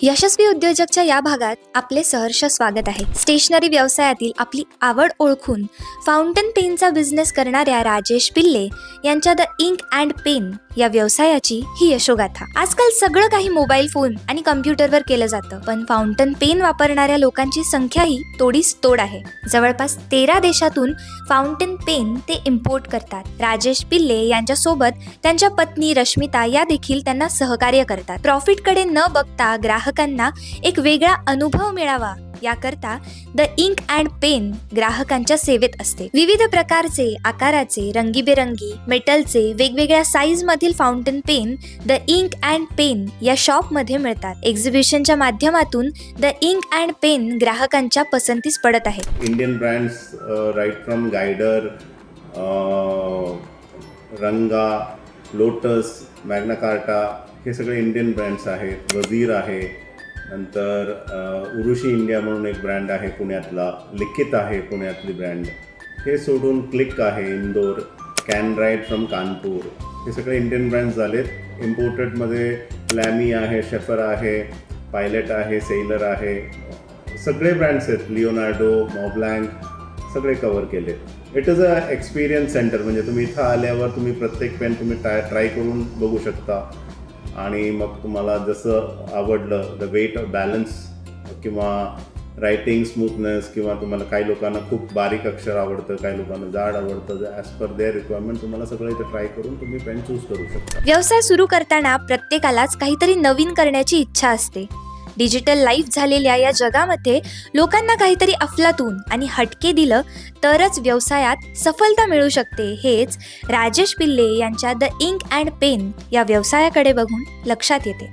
यशस्वी उद्योजकच्या या भागात आपले सहर्ष स्वागत आहे. स्टेशनरी व्यवसायातील आपली आवड ओळखून फाउंटन पेनचा बिझनेस करणाऱ्या राजेश पिल्ले यांच्या द इंक अँड पेन या व्यवसायाची ही यशोगाथा. आजकाल सगळं काही मोबाईल फोन आणि कम्प्युटरवर केलं जातं पण फाउंटन पेन वापरणाऱ्या लोकांची संख्याही तोडीस तोड आहे. जवळपास तेरा देशातून फाउंटन पेन ते इम्पोर्ट करतात. राजेश पिल्ले यांच्या सोबत त्यांच्या पत्नी रश्मिता या देखील त्यांना सहकार्य करतात. प्रॉफिटकडे न बघता ग्राहकांना एक वेगळा अनुभव मिळावा. याकरता द इंक अँड पेन ग्राहकांच्या सेवेत असते. विविध प्रकारचे आकाराचे रंगीबेरंगी मेटलचे वेगवेगळ्या साईज मधील fountain pen the ink and pen या शॉपमध्ये मिळतात. एक्झिबिशनच्या माध्यमातून द इंक अँड पेन ग्राहकांच्या पसंतीस पडत आहे. Indian brands right from Guider Ranga Lotus Magna Carta हे सगळे इंडियन ब्रँड्स आहेत. वजीर आहे. नंतर उरुशी इंडिया म्हणून एक ब्रँड आहे पुण्यातला. लिखित आहे पुण्यातली ब्रँड हे सोडून क्लिक आहे Indore. Can ride from Kanpur हे सगळे इंडियन ब्रँड्स झालेत. इम्पोर्टेडमध्ये लॅमी आहे शेफर आहे पायलट आहे सेलर आहे. सगळे ब्रँड्स आहेत. लिओनार्डो मॉब्लँक सगळे कवर केले it is a experience centre म्हणजे तुम्ही इथं आल्यावर तुम्ही प्रत्येक पेन तुम्ही ट्राय ट्राय करून बघू शकता. आणि मग तुम्हाला जसं आवडलं द वेट बॅलन्स किंवा रायटिंग स्मूथनेस किंवा तुम्हाला काही लोकांना खूप बारीक अक्षर आवडतं काही लोकांना जाड आवडतं ॲज पर देअर रिक्वायरमेंट तुम्हाला सगळं इथं ट्राय करून तुम्ही पेन चूज करू शकता. व्यवसाय सुरू करताना प्रत्येकालाच काहीतरी नवीन करण्याची इच्छा असते. डिजिटल लाईफ झालेल्या या जगामध्ये लोकांना काहीतरी अफलातून आणि हटके दिलं तरच व्यवसायात सफलता मिळू शकते. हेच राजेश पिल्ले यांच्या द इंक अँड पेन या व्यवसायाकडे बघून लक्षात येते.